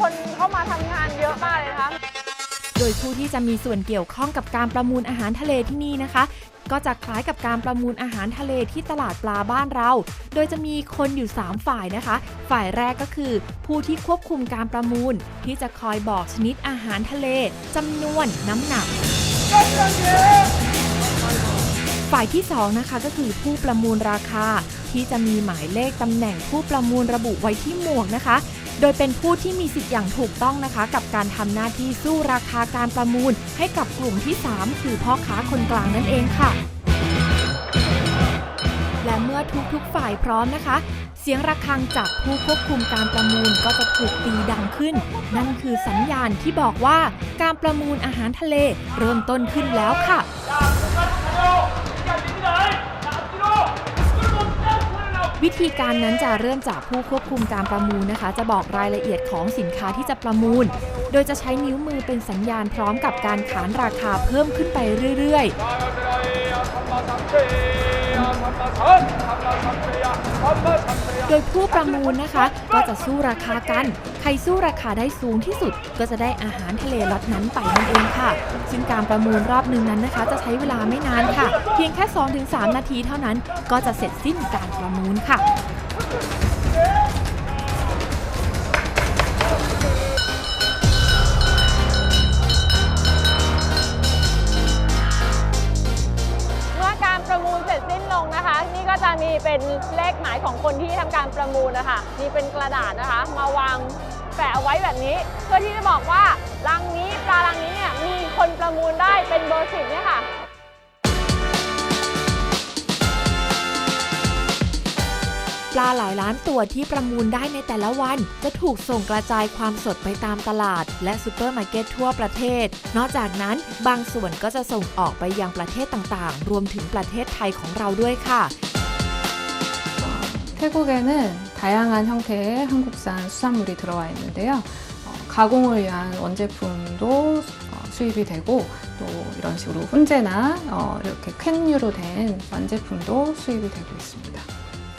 คนเข้ามาทำงานเยอะมากเลยนะคะโดยผู้ที่จะมีส่วนเกี่ยวข้องกับการประมูลอาหารทะเลที่นี่นะคะ ก็จะคล้ายกับการประมูลอาหารทะเลที่ตลาดปลาบ้านเรา โดยจะมีคนอยู่ 3 ฝ่ายนะคะ ฝ่ายแรกก็คือ ผู้ที่ควบคุมการประมูล ที่จะคอยบอกชนิดอาหารทะเลจำนวนน้ำหนัก ฝ่ายที่2นะคะก็คือผู้ประมูลราคา ที่จะมีหมายเลขตำแหน่งผู้ประมูลระบุไว้ที่หมวกนะคะ โดยเป็นผู้ที่มีสิทธิ์อย่างถูกต้องนะคะ กับการทำหน้าที่สู้ราคาการประมูล ให้กับกลุ่มที่ 3 คือพ่อค้าคนกลางนั่นเองค่ะ และเมื่อทุกๆฝ่ายพร้อมนะคะเสียงระฆังจากผู้ควบคุมการประมูลก็จะถูกตีดังขึ้น นั่นคือสัญญาณที่บอกว่าการประมูลอาหารทะเลเริ่มต้นขึ้นแล้วค่ะ วิธีการนั้นจะเริ่มจากผู้ควบคุมการประมูลนะคะ จะบอกรายละเอียดของสินค้าที่จะประมูล โดยจะใช้นิ้วมือเป็นสัญญาณพร้อมกับการขานราคาเพิ่มขึ้นไปเรื่อยๆ โดยผู้ประมูลนะคะ ก็จะสู้ราคากัน ใครสู้ราคาได้สูงที่สุด ก็จะได้อาหารทะเลล็อตนั้นไปนั่นเองค่ะ ซึ่งการประมูลรอบหนึ่งนั้นนะคะ จะใช้เวลาไม่นานค่ะ เพียงแค่ 2-3 นาทีเท่านั้น ก็จะเสร็จสิ้นการประมูลค่ะ การประมูลนะคะมีเป็นกระดาษนะคะ มาวางแปะเอาไว้แบบนี้ เพื่อที่จะบอกว่ารังนี้ปลารังนี้เนี่ยมีคนประมูลได้เป็นเบอร์สิบเนี่ยค่ะปลาหลายล้านตัวที่ประมูลได้ในแต่ละวัน จะถูกส่งกระจายความสดไปตามตลาด และซูเปอร์มาร์เก็ตทั่วประเทศ นอกจากนั้นบางส่วนก็จะส่งออกไปยังประเทศต่างๆ รวมถึงประเทศไทยของเราด้วยค่ะ 태국에는 다양한 형태의 한국산 수산물이 들어와 있는데요. 어, 가공을 위한 원제품도 어, 수입이 되고 또 이런 식으로 훈제나 어, 이렇게 캔유로 된 완제품도 수입이 되고 있습니다.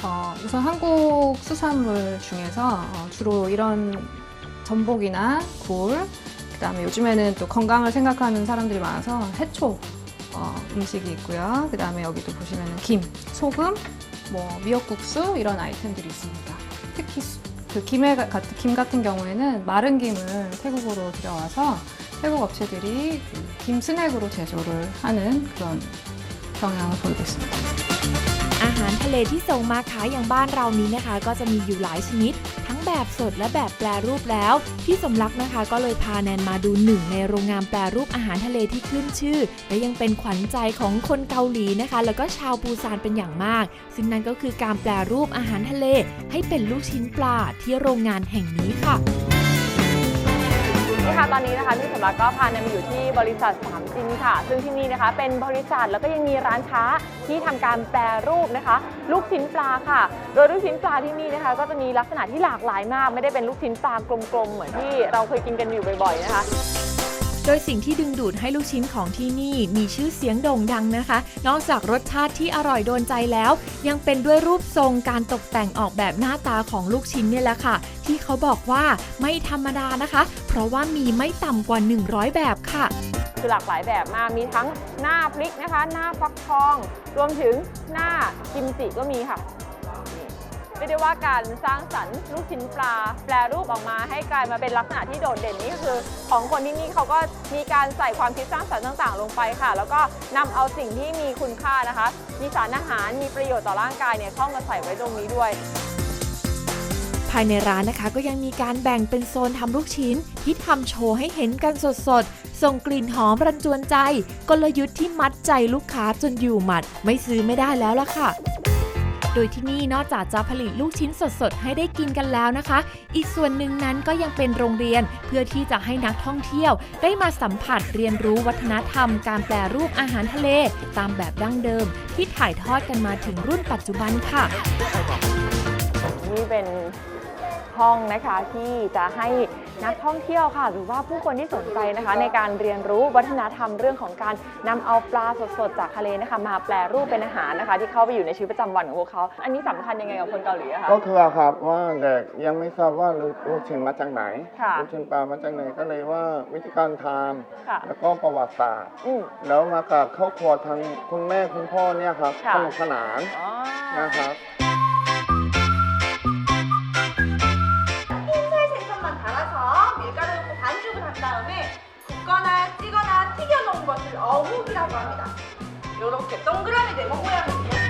어, 우선 한국 수산물 중에서 어, 주로 이런 전복이나 굴, 그 다음에 요즘에는 또 건강을 생각하는 사람들이 많아서 해초 어, 음식이 있고요. 그 다음에 여기도 보시면은 김, 소금, 뭐 미역국수 이런 아이템들이 있습니다. 특히 수- 그 김에 가- 같은 김 같은 경우에는 마른 김을 태국으로 들여와서 태국 업체들이 그김 스낵으로 제조를 하는 그런 경향을 보이고 있습니다. อาหารทะเลที่ส่งมาขายอย่างบ้านเรานี้นะคะ ก็จะมีอยู่หลายชนิด ทั้ง แบบสดและแบบแปรรูปแล้ว พี่สมรักนะคะก็เลยพาแนนมาดูหนึ่งในโรงงานแปรรูปอาหารทะเลที่ขึ้นชื่อ และยังเป็นขวัญใจของคนเกาหลีนะคะ แล้วก็ชาวปูซานเป็นอย่างมาก ซึ่งนั่นก็คือการแปรรูปอาหารทะเล ให้เป็นลูกชิ้นปลาที่โรงงานแห่งนี้ค่ะนี่ค่ะ ตอนนี้นะคะพี่สมรักก็พานนมาอยู่ที่บริษัทสามจินค่ะ ซึ่งที่นี่นะคะ เป็นบริษัทแล้วก็ยังมีร้านค้าที่ทำการแปรรูปนะคะ ลูกชิ้นปลาค่ะ โดยลูกชิ้นปลาที่นี่นะคะ ก็จะมีลักษณะที่หลากหลายมาก ไม่ได้เป็นลูกชิ้นปลากลมๆเหมือนที่เราเคยกินกันอยู่บ่อยๆนะคะ ดยสิ่งที่ดึงดูดให้ลูกชิ้นของที่นี่มีชื่อเสียงโด่งดังนะคะ นอกจากรสชาติที่อร่อยโดนใจแล้ว ยังเป็นด้วยรูปทรงการตกแต่งออกแบบหน้าตาของลูกชิ้นเนี่ยแหละค่ะ ที่เขาบอกว่าไม่ธรรมดานะคะ เพราะว่ามีไม่ต่ำกว่า 100 แบบค่ะคือหลากหลายแบบมาก มีทั้งหน้าพริกนะคะ หน้าฟักทอง รวมถึงหน้ากิมจิก็มีค่ะ เรียกได้ว่าการสร้างสรรค์ลูกชิ้นปลา แปรรูปออกมาให้กลายมาเป็นลักษณะที่โดดเด่นนี่คือ ของคนที่นี่เขาก็มีการใส่ความคิดสร้างสรรค์ต่าง ๆ ลงไปค่ะ แล้วก็นำเอาสิ่งที่มีคุณค่านะคะ มีสารอาหารมีประโยชน์ต่อร่างกายเนี่ยเข้ามาใส่ไว้ตรงนี้ด้วยภายในร้านนะคะก็ยังมีการแบ่งเป็นโซนทำลูกชิ้น ที่ทำโชว์ให้เห็นกันสดๆ ส่งกลิ่นหอมรันจวนใจ กลยุทธ์ที่มัดใจลูกค้าจนอยู่หมัด ไม่ซื้อไม่ได้แล้วล่ะค่ะ ดยที่นี่นอกจากจะผลิตลูกชิ้นสดๆ ให้ได้กินกันแล้วนะคะ อีกส่วนหนึ่งนั้นก็ยังเป็นโรงเรียนเพื่อที่จะให้นักท่องเที่ยว ได้มาสัมผัสเรียนรู้วัฒนธรรม การแปรรูปอาหารทะเล ตามแบบดั้งเดิม ที่ถ่ายทอดกันมาถึงรุ่นปัจจุบันค่ะ นี่เป็น ห้องนะคะที่จะให้นักท่องเที่ยวค่ะ หรือว่าผู้คนที่สนใจนะคะ ในการเรียนรู้วัฒนธรรมเรื่องของการนำเอาปลาสดๆ จากทะเลนะคะ มาแปลรูปเป็นอาหารนะคะ ที่เข้าไปอยู่ในชีวิตประจำวันของพวกเขา อันนี้สำคัญยังไงกับคนเกาหลีอะคะก็คือครับว่าเด็กยังไม่ทราบว่าลูกลูกชิ้นมาจากไหนค่ะลูกชิ้นปลามาจากไหนก็เลยว่าวิธีการทค่ะำแล้วก็ประวัติศาสตร์อืมแล้วมากับครอบครัวทางคุณแม่คุณพ่อเนี่ยครับค่ะสนุกสนานอ๋อนะครับ 어묵이라고 합니다. 이렇게 동그라미 네모 모양으로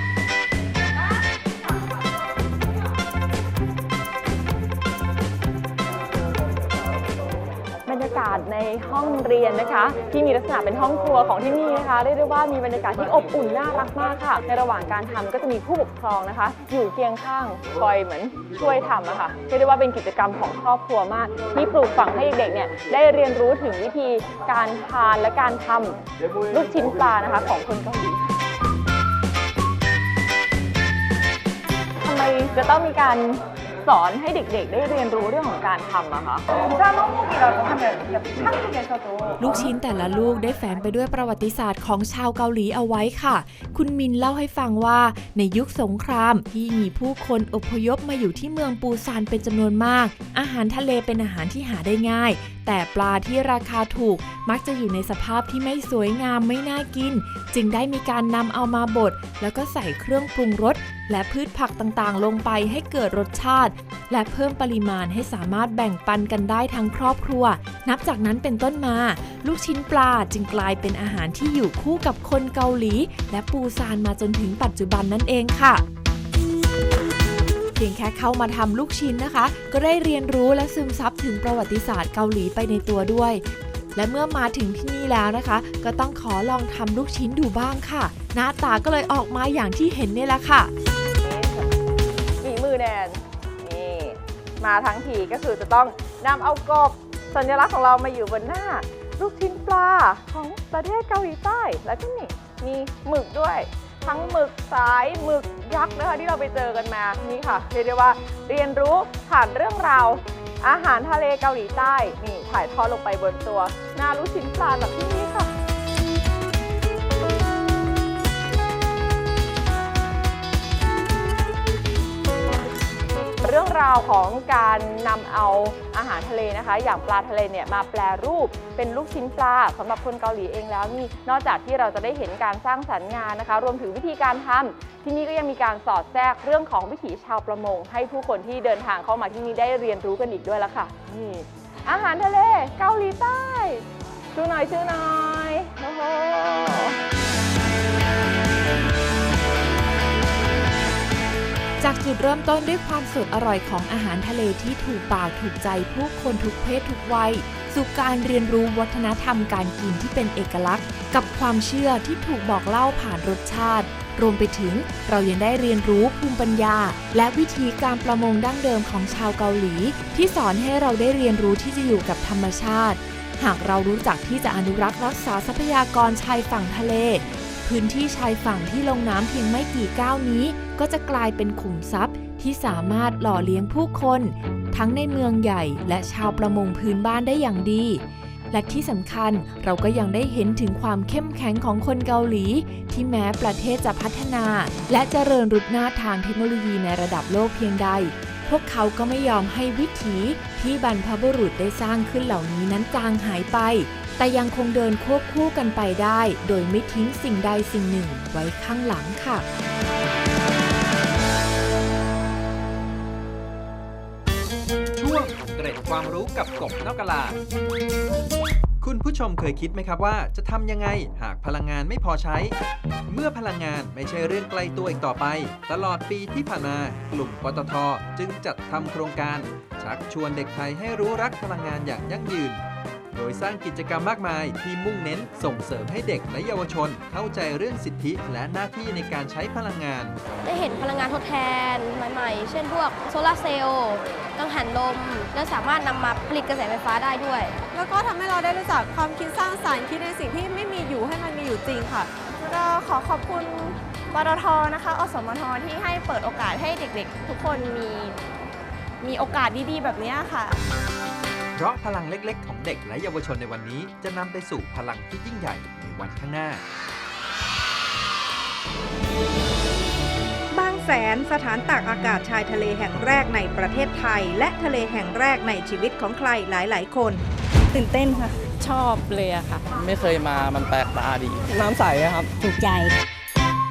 บรรยากาศในห้องเรียนนะคะ ที่มีลักษณะเป็นห้องครัวของที่นี่นะคะเรียกได้ว่ามีบรรยากาศที่อบอุ่นน่ารักมากค่ะ ในระหว่างการทำก็จะมีผู้ปกครองนะคะ อยู่เคียงข้างคอยเหมือนช่วยทำอะค่ะเรียกได้ว่าเป็นกิจกรรมของครอบครัวมากที่ปลูกฝังให้เด็กๆเนี่ยได้เรียนรู้ถึงวิธีการทานและการทำลูกชิ้นปลานะคะ ของคนเกาหลีทำไมจะต้องมีการ สอนให้เด็กๆ ได้เรียนรู้เรื่องของการทำอะคะ 부산어묵이라고 하면 이렇게 한국에서도 ลูกชิ้นแต่ละลูกได้แฝงไปด้วยประวัติศาสตร์ของชาวเกาหลีเอาไว้ค่ะ คุณมินเล่าให้ฟังว่าในยุคสงครามที่มีผู้คนอพยพมาอยู่ที่เมืองปูซานเป็นจำนวนมาก อาหารทะเลเป็นอาหารที่หาได้ง่าย แต่ปลาที่ราคาถูกมักจะอยู่ในสภาพที่ไม่สวยงามไม่น่ากิน จึงได้มีการนำเอามาบด แล้วก็ใส่เครื่องปรุงรสและพืชผักต่างๆ ลงไปให้เกิดรสชาติ และเพิ่มปริมาณให้สามารถแบ่งปันกันได้ทั้งครอบครัว นับจากนั้นเป็นต้นมา ลูกชิ้นปลาจึงกลายเป็นอาหารที่อยู่คู่กับคนเกาหลี และปูซานมาจนถึงปัจจุบันนั่นเองค่ะ พียงแค่เข้ามาทำลูกชิ้นนะคะ ก็ได้เรียนรู้และซึมซับถึงประวัติศาสตร์เกาหลีไปในตัวด้วย และเมื่อมาถึงที่นี่แล้วนะคะ ก็ต้องขอลองทำลูกชิ้นดูบ้างค่ะ หน้าตาก็เลยออกมาอย่างที่เห็นนี่แหละค่ะฝีมือแนนนี่มาทั้งทีก็คือจะต้องนำเอากบสัญลักษณ์ของเรามาอยู่บนหน้า ลูกชิ้นปลาของประเทศเกาหลีใต้ แล้วก็นี่มีหมึกด้วย ทั้งหมึกสายหมึกยักษ์นะคะที่เราไปเจอกันมานี่ค่ะเรียกได้ว่าเรียนรู้ผ่านเรื่องราว อาหารทะเลเกาหลีใต้นี่ถ่ายทอดลงไปบนตัวหน้าลูกชิ้นปลาแบบที่นี่ค่ะ รื่องราวของการนำเอาอาหารทะเลนะคะ อย่างปลาทะเลเนี่ยมาแปลรูปเป็นลูกชิ้นปลาสำหรับคนเกาหลีเองแล้วนี่นอกจากที่เราจะได้เห็นการสร้างสรรค์งานนะคะ รวมถึงวิธีการทำที่นี่ก็ยังมีการสอดแทรกเรื่องของวิถีชาวประมง ให้ผู้คนที่เดินทางเข้ามาที่นี่ได้เรียนรู้กันอีกด้วยละค่ะนี่อาหารทะเลเกาหลีใต้ชื่อหน่อยชื่อหน่อยโอ้โห จากจุดเริ่มต้นด้วยความสดอร่อยของอาหารทะเลที่ถูกปากถูกใจผู้คนทุกเพศทุกวัย สู่การเรียนรู้วัฒนธรรมการกินที่เป็นเอกลักษณ์ กับความเชื่อที่ถูกบอกเล่าผ่านรสชาติ รวมไปถึงเรายังได้เรียนรู้ภูมิปัญญา และวิธีการประมงดั้งเดิมของชาวเกาหลี ที่สอนให้เราได้เรียนรู้ที่จะอยู่กับธรรมชาติ หากเรารู้จักที่จะอนุรักษ์รักษาทรัพยากรชายฝั่งทะเล พื้นที่ชายฝั่งที่ลงน้ำเพียงไม่กี่ก้าวนี้ ก็จะกลายเป็นขุมทรัพย์ที่สามารถหล่อเลี้ยงผู้คน ทั้งในเมืองใหญ่และชาวประมงพื้นบ้านได้อย่างดี และที่สำคัญเราก็ยังได้เห็นถึงความเข้มแข็งของคนเกาหลี ที่แม้ประเทศจะพัฒนา และเจริญรุดหน้าทางเทคโนโลยีในระดับโลกเพียงใด พวกเขาก็ไม่ยอมให้วิถีที่บรรพบุรุษได้สร้างขึ้นเหล่านี้นั้นจางหายไป แต่ยังคงเดินควบคู่กันไปได้ โดยไม่ทิ้งสิ่งใดสิ่งหนึ่งไว้ข้างหลังค่ะช่วงเกร็ดความรู้กับกบนอกกะลา คุณผู้ชมเคยคิดไหมครับว่าจะทำยังไงหากพลังงานไม่พอใช้ เมื่อพลังงานไม่ใช่เรื่องไกลตัวอีกต่อไป ตลอดปีที่ผ่านมากลุ่มปตทจึงจัดทำโครงการ ชักชวนเด็กไทยให้รู้รักพลังงานอย่างยั่งยืน โดยสร้างกิจกรรมมากมายที่มุ่งเน้นส่งเสริมให้เด็กและเยาวชน เข้าใจเรื่องสิทธิและหน้าที่ในการใช้พลังงาน ได้เห็นพลังงานทดแทนใหม่ๆ เช่นพวกโซลาร์เซลล์กังหันลม และสามารถนำมาผลิตกระแสไฟฟ้าได้ด้วย แล้วก็ทำให้เราได้รู้จักความคิดสร้างสรรค์คิดในสิ่งที่ไม่มีอยู่ให้มันมีอยู่จริงค่ะก็ขอขอบคุณปตทนะคะ อสมทที่ให้เปิดโอกาสให้เด็กๆ ทุกคนมีมีโอกาสดีๆ แบบนี้ค่ะ เพราะพลังเล็กๆ ของเด็กและเยาวชนในวันนี้ จะนำไปสู่พลังที่ยิ่งใหญ่ในวันข้างหน้า บางแสนสถานตากอากาศชายทะเลแห่งแรกในประเทศไทย และทะเลแห่งแรกในชีวิตของใครหลาย ๆ คน ตื่นเต้นค่ะ ชอบเลยอะค่ะ ไม่เคยมามันแปลกตาดี น้ำใสอะครับถูกใจ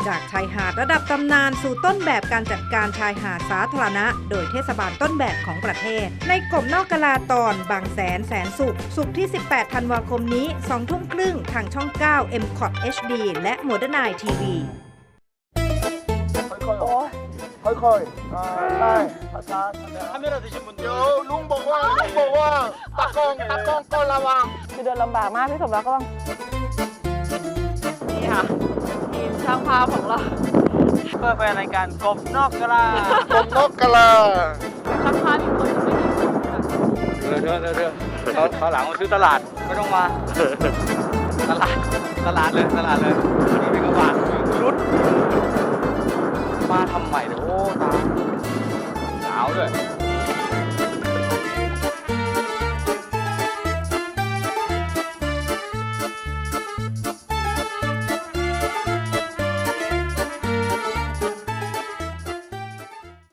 จากชายหาดระดับตำนานสู่ต้นแบบการจัดการชายหาดสาธารณะ โดยเทศบาลต้นแบบของประเทศ ในกบนอกกะลาตอนบางแสนแสนสุข สุขที่ 18 ธันวาคมนี้ 2 ทุ่มครึ่งทางช่อง 9 m c o t HD และ Modern Eye TV ค่อยๆค่อยๆอ่าใช่ช้าๆ 카메라 드신 분들 เดี๋ยวลุงบอกว่าลุงบอกว่าตากล้องตากล้องก็ระวัง คือเดินลำบากมากพี่สมรักก็ต้องนี่ค่ะทีม ช่างภาพของเราเพื่อเป็นรายการกบนอกกะลาผมนกกะลาช่างภาพอีกคนจะไม่ดีค่ะเรือเรือเรือเรือเขาเขาหลังมาซื้อตลาดไม่ต้องมาตลาดตลาดเลยตลาดเลยนี่เป็นกระบะรุดมาทำใหม่เดี๋ยวโอ้ตายหนาวด้วย